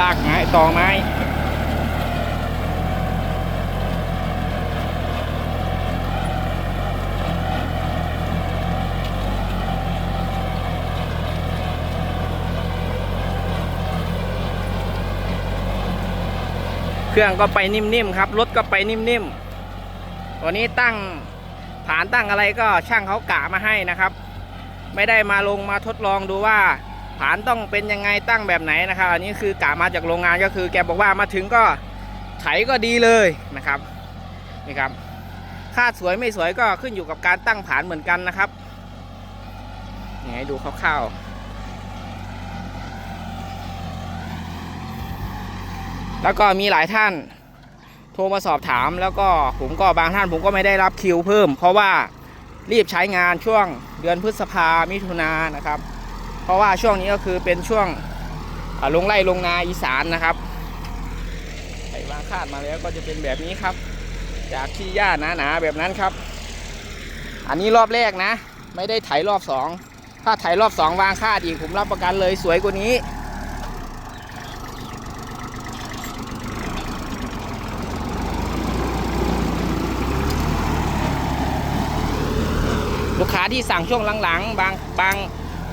ลากไม้ตอไม้เครื่องก็ไปนิ่มๆครับรถก็ไปนิ่มๆตัวนี้ตั้งฐานตั้งอะไรก็ช่างเขากะมาให้นะครับ ไม่ได้มาลงมาทดลองดูว่า ฐานต้องเป็นยังไงตั้งแบบไหนนะครับอันนี้คือกะมาจากโรงงานก็คือ แกบอกว่ามาถึงก็ไถก็ดีเลยนะครับนี่ครับคาดสวยไม่สวยก็ขึ้นอยู่กับการตั้งฐานเหมือนกันนะครับนี่ให้ดูคร่าวๆแล้วก็มีหลายท่านโทรมาสอบถาม แล้วก็ผมก็บางท่านผมก็ไม่ได้รับคิวเพิ่ม เพราะว่ารีบใช้งานช่วงเดือนพฤษภามิถุนายนะครับ เพราะว่าช่วงนี้ก็คือเป็นช่วงลงไร่ลงนาอีสานนะครับไอ้วางคาดมาแล้วก็จะเป็นแบบนี้ครับ จากที่หญ้าหนาๆแบบนั้นครับ อันนี้รอบแรกนะ ไม่ได้ไถรอบสองถ้าไถรอบสองวางคาดอีกผมรับประกันเลยสวยกว่านี้ลูกค้าที่สั่งช่วงหลังๆ บางบาง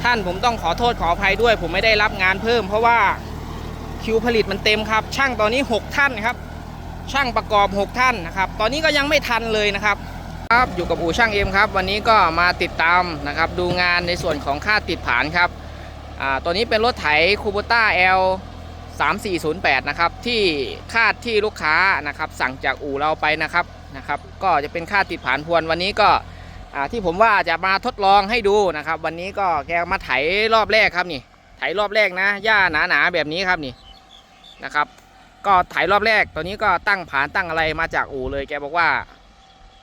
ท่านผมต้องขอโทษขออภัยด้วย ผมไม่ได้รับงานเพิ่ม เพราะว่าคิวผลิตมันเต็มครับ ช่างตอนนี้ 6 ท่านครับ ช่างประกอบ 6 ท่านนะครับ ตอนนี้ก็ยังไม่ทันเลยนะครับครับอยู่กับอู่ช่างเอ็มครับ วันนี้ก็มาติดตามนะครับ ดูงานในส่วนของค่าติดผานครับอ่าตัวนี้เป็นรถไถคูโบต้า L 3408 นะครับ ที่คาดที่ลูกค้านะครับ สั่งจากอู่เราไปนะครับนะครับ ก็จะเป็นค่าติดผานพวนวันนี้ก็ ที่ผมว่าจะมาทดลองให้ดูนะครับ วันนี้ก็แกมาไถรอบแรกครับนี่ ไถรอบแรกนะหญ้าหนาๆแบบนี้ครับนี่นะครับ ก็ไถรอบแรกตัวนี้ก็ตั้งผานตั้งอะไรมาจากอู่เลย แกบอกว่า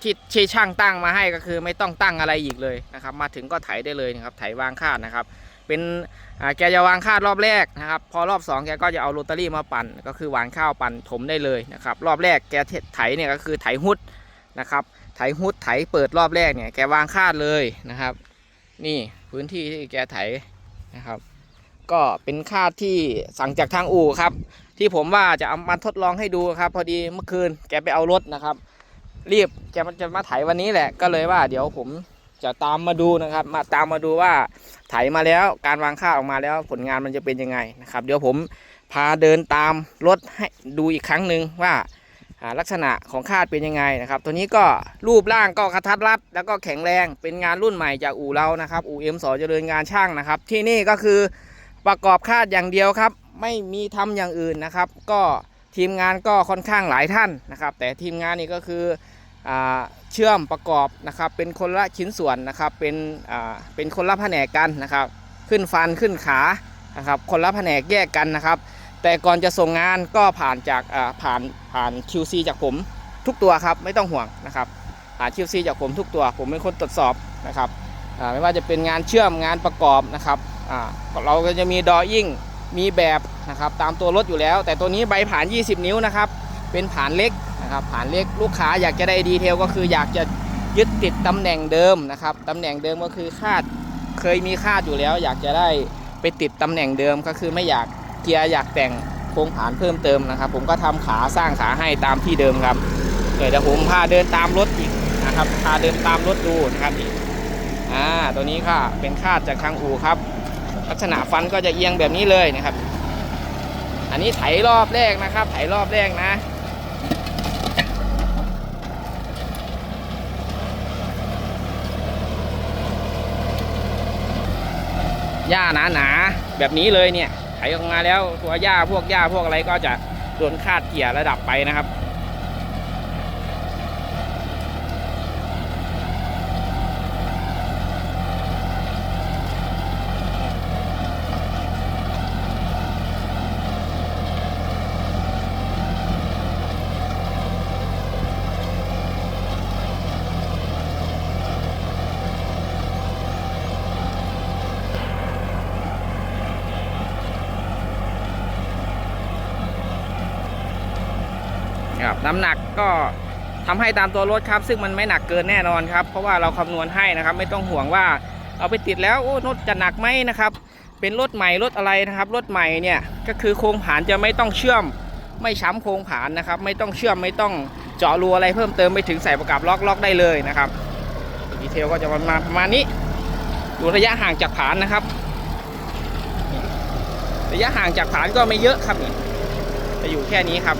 ที่ที่ช่างตั้งมาให้ก็คือไม่ต้องตั้งอะไรอีกเลยนะครับ มาถึงก็ไถได้เลยนะครับไถวางคาดนะครับ เป็นแกจะวางคาดรอบแรกนะครับ พอรอบสองแกก็จะเอาโรตารี่มาปั่น ก็คือหวานข้าวปั่นถมได้เลยนะครับ รอบแรกแกไถเนี่ยก็คือไถฮุดนะครับ ฮุดไถเปิดรอบแรกเนี่ยแกวางคาดเลยนะครับ นี่พื้นที่ที่แกไถนะครับ ก็เป็นคาดที่สั่งจากทางอู่ครับ ที่ผมว่าจะเอามาทดลองให้ดูครับ พอดีเมื่อคืนแกไปเอารถนะครับ รีบแกมันจะมาไถวันนี้แหละ ก็เลยว่าเดี๋ยวผมจะตามมาดูนะครับ มาตามมาดูว่าไถมาแล้วการวางคาดออกมาแล้วผลงานมันจะเป็นยังไงนะครับ เดี๋ยวผมพาเดินตามรถให้ดูอีกครั้งหนึ่งว่า ลักษณะของคาดเป็นยังไงนะครับ ตัวนี้ก็รูปร่างก็กระทัดรัด แล้วก็แข็งแรงเป็นงานรุ่นใหม่จากอู่เรานะครับอู่เอ็มสอเจริญงานช่างนะครับ ที่นี่ก็คือประกอบคาดอย่างเดียวครับ ไม่มีทำอย่างอื่นนะครับ ก็ทีมงานก็ค่อนข้างหลายท่านนะครับ แต่ทีมงานนี่ก็คือเชื่อมประกอบนะครับ เป็นคนละชิ้นส่วนนะครับ เป็นเป็นคนละแผนกกันนะครับ ขึ้นฟันขึ้นขานะครับ คนละแผนกแยกกันนะครับ แต่ก่อนจะส่งงานก็ผ่านจากผ่านผ่าน QC จากผมทุกตัวครับไม่ต้องห่วงนะครับผ่าน QC จากผมทุกตัว ผมเป็นคนตรวจสอบนะครับไม่ว่าจะเป็นงานเชื่อมงานประกอบนะครับเราก็จะมีดอยิ่งมีแบบนะครับตามตัวรถอยู่แล้ว แต่ตัวนี้ใบผ่าน 20 นิ้วนะครับเป็นผ่านเล็กนะครับผ่านเล็กลูกค้าอยากจะได้ดีเทลก็คืออยากจะยึดติดตำแหน่งเดิมนะครับตำแหน่งเดิมก็คือคาดเคยมีคาดอยู่แล้ว อยากจะได้ไปติดตำแหน่งเดิมก็คือไม่อยาก เกียร์อยากแต่งโครงผานเพิ่มเติมนะครับ ผมก็ทำขาสร้างขาให้ตามที่เดิมครับเดี๋ยวผมพาเดินตามรถอีกนะครับพาเดินตามรถดูนะครับนี่อ่าตัวนี้ก็เป็นคาดจากทางอู่ครับ ลักษณะฟันก็จะเอียงแบบนี้เลยนะครับ อันนี้ไถรอบแรกนะครับ ไถรอบแรกนะหญ้าหนาๆแบบนี้เลยเนี่ย ถออกมาแล้วตัวหญ้าพวกหญ้าพวกอะไรก็จะโดนคาดเกี่ยระดับไปนะครับ น้ำหนักก็ทำให้ตามตัวรถครับ ซึ่งมันไม่หนักเกินแน่นอนครับ เพราะว่าเราคำนวณให้นะครับ ไม่ต้องห่วงว่าเอาไปติดแล้วโอ้รถจะหนักไหมนะครับ เป็นรถใหม่รถอะไรนะครับรถใหม่เนี่ยก็คือโครงผานจะไม่ต้องเชื่อมไม่ช้ำโครงผานนะครับ ไม่ต้องเชื่อมไม่ต้องเจาะรูอะไรเพิ่มเติมไปถึงใส่ประกับล็อกล็อกได้เลยนะครับดีเทลก็จะประมาณประมาณนี้ดูระยะห่างจากผานนะครับ ระยะห่างจากผานก็ไม่เยอะครับจะอยู่แค่นี้ครับ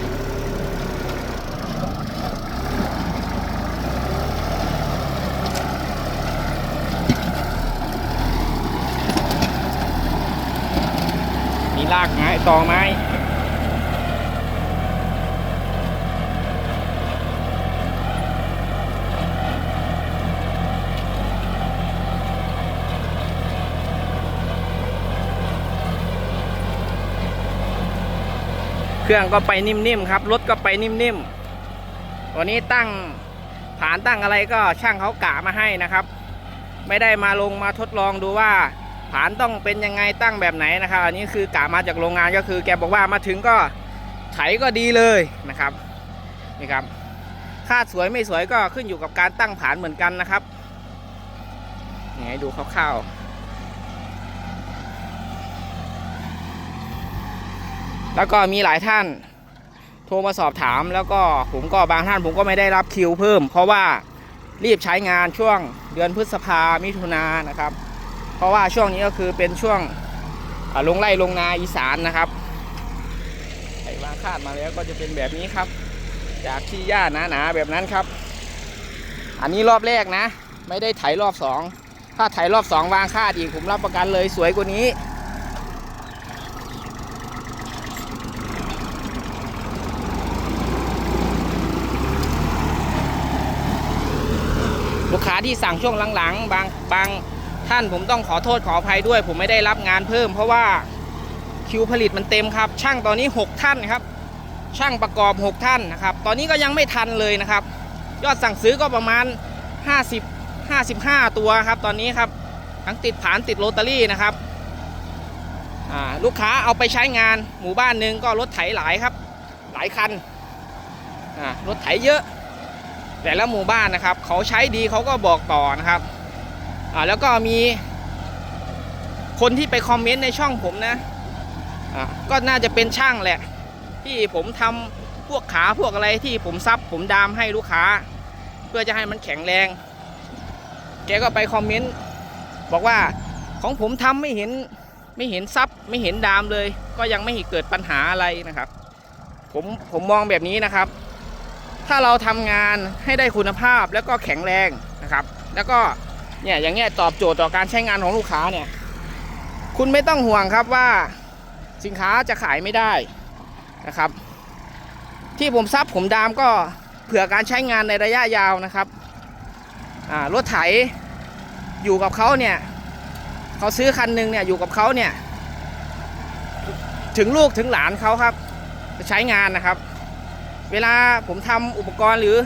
มีรากไม้ตอไม้เครื่องก็ไปนิ่มๆครับ รถก็ไปนิ่มๆ วันนี้ตั้งฐานตั้งอะไรก็ช่างเขากะมาให้นะครับ ไม่ได้มาลงมาทดลองดูว่า ฐานต้องเป็นยังไงตั้งแบบไหนนะครับ อันนี้คือกะมาจากโรงงานก็คือ แกบอกว่ามาถึงก็ไถก็ดีเลยนะครับนี่ครับคาดสวยไม่สวยก็ขึ้นอยู่กับการตั้งฐานเหมือนกันนะครับนี่ให้ดูคร่าวๆแล้วก็มีหลายท่านโทรมาสอบถาม แล้วก็ผมก็บางท่านผมก็ไม่ได้รับคิวเพิ่ม เพราะว่ารีบใช้งานช่วงเดือนพฤษภามิถุนายนะครับ ราะว่าช่วงนี้ก็คือเป็นช่วงลงไร่ลงนาอีสานนะครับไอ้วางคาดมาแล้วก็จะเป็นแบบนี้ครับ จากที่หญ้าหนาๆแบบนั้นครับ อันนี้รอบแรกนะ ไม่ได้ไถรอบสองถ้าไถรอบสองวางคาดอีกผมรับประกันเลยสวยกว่านี้ลูกค้าที่สั่งช่วงหลังๆ บางบาง ท่านผมต้องขอโทษขออภัยด้วย ผมไม่ได้รับงานเพิ่ม เพราะว่าคิวผลิตมันเต็มครับ ช่างตอนนี้ 6 ท่านครับ ช่างประกอบ 6 ท่านนะครับ ตอนนี้ก็ยังไม่ทันเลยนะครับ ยอดสั่งซื้อก็ประมาณ 50 55 ตัวครับ ตอนนี้ครับทั้งติดผานติดโรตารี่นะครับลูกค้าเอาไปใช้งานหมู่บ้านหนึ่งก็รถไถหลายครับ หลายคันรถไถเยอะ แต่ละหมู่บ้านนะครับ เขาใช้ดีเขาก็บอกต่อนะครับ อ่าแล้วก็มีคนที่ไปคอมเมนต์ในช่องผมนะอ่าก็น่าจะเป็นช่างแหละ ที่ผมทำพวกขาพวกอะไรที่ผมซับผมดามให้ลูกค้า เพื่อจะให้มันแข็งแรง แกก็ไปคอมเมนต์บอกว่าของผมทำไม่เห็นไม่เห็นซับไม่เห็นดามเลย ก็ยังไม่เกิดปัญหาอะไรนะครับ ผมผมมองแบบนี้นะครับ ถ้าเราทำงานให้ได้คุณภาพแล้วก็แข็งแรงนะครับ แล้วก็ เนี่ยอย่างเงี้ยตอบโจทย์ต่อการใช้งานของลูกค้าเนี่ย คุณไม่ต้องห่วงครับว่าสินค้าจะขายไม่ได้นะครับ ที่ผมซับผมดามก็เผื่อการใช้งานในระยะยาวนะครับรถไถอยู่กับเขาเนี่ยเขาซื้อคันหนึ่งเนี่ยอยู่กับเขาเนี่ยถึงลูกถึงหลานเขาครับจะใช้งานนะครับ เวลาผมทำอุปกรณ์หรือ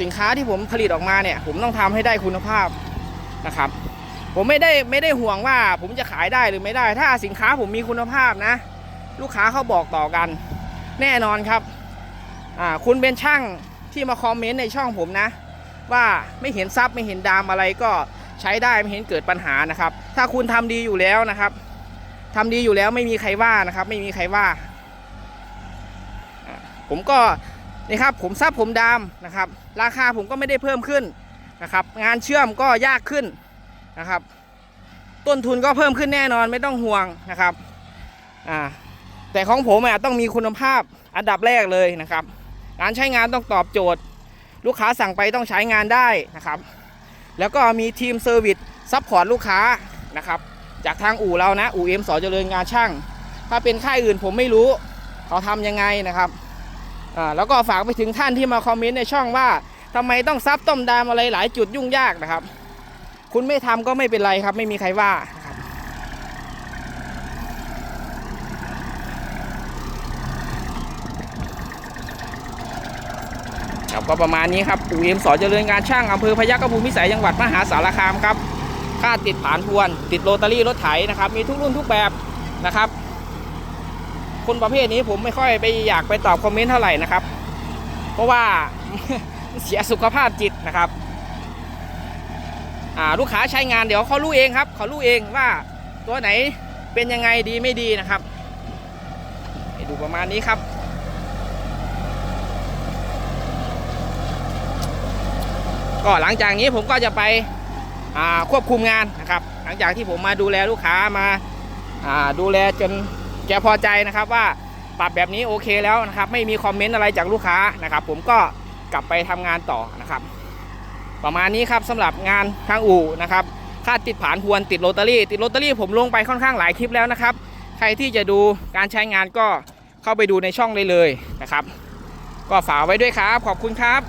สินค้าที่ผมผลิตออกมาเนี่ย ผมต้องทำให้ได้คุณภาพ นะครับ ผมไม่ได้ไม่ได้ห่วงว่าผมจะขายได้หรือไม่ได้ ถ้าสินค้าผมมีคุณภาพนะ ลูกค้าเขาบอกต่อกัน แน่นอนครับอ่าคุณเป็นช่างที่มาคอมเมนต์ในช่องผมนะ ว่าไม่เห็นซับไม่เห็นดามอะไรก็ใช้ได้ไม่เห็นเกิดปัญหานะครับ ถ้าคุณทำดีอยู่แล้วนะครับทำดีอยู่แล้วไม่มีใครว่านะครับ ไม่มีใครว่า ผมก็นี่ครับผมซับผมดามนะครับ ราคาผมก็ไม่ได้เพิ่มขึ้น นะครับ งานเชื่อมก็ยากขึ้นนะครับ ต้นทุนก็เพิ่มขึ้นแน่นอนไม่ต้องห่วงนะครับอ่าแต่ของผมอะต้องมีคุณภาพอันดับแรกเลยนะครับการใช้งานต้องตอบโจทย์ ลูกค้าสั่งไปต้องใช้งานได้นะครับ แล้วก็มีทีมเซอร์วิสซัพพอร์ตลูกค้านะครับ จากทางอู่เรานะอู่เอ็มสอเจริญงานช่าง ถ้าเป็นค่ายอื่นผมไม่รู้เขาทำยังไงนะครับอ่าแล้วก็ฝากไปถึงท่านที่มาคอมเมนต์ในช่องว่า ทำไมต้องซับต้มดามอะไรหลายจุดยุ่งยากนะครับ คุณไม่ทำก็ไม่เป็นไรครับ ไม่มีใครว่านะครับก็ประมาณนี้ครับอู่เอ็มสอเจริญงานช่างอำเภอพยัคฆภูมิพิสัยจังหวัดมหาสารคามครับ ค่าติดผานพวน ติดโรตารี่รถไถนะครับ มีทุกรุ่นทุกแบบนะครับคนประเภทนี้ผมไม่ค่อยไปอยากไปตอบคอมเมนต์เท่าไหร่นะครับ เพราะว่า เสียสุขภาพจิตนะครับลูกค้าใช้งานเดี๋ยวเขารู้เองครับเขารู้เองว่าตัวไหนเป็นยังไงดีไม่ดีนะครับดูประมาณนี้ครับ ก็หลังจากนี้ผมก็จะไปควบคุมงานนะครับ หลังจากที่ผมมาดูแลลูกค้ามาาดูแลจนแกพอใจนะครับว่าปรับแบบนี้โอเคแล้วนะครับ ไม่มีคอมเมนต์อะไรจากลูกค้านะครับ ผมก็ ลับไปทำงานต่อนะครับ ประมาณนี้ครับสำหรับงานทางอู่นะครับค่าติดผานพวนติดโรตารี่ติดโรตารี่ผมลงไปค่อนข้างหลายคลิปแล้วนะครับ ใครที่จะดูการใช้งานก็เข้าไปดูในช่องได้เลยนะครับ ก็ฝากไว้ด้วยครับ ขอบคุณครับ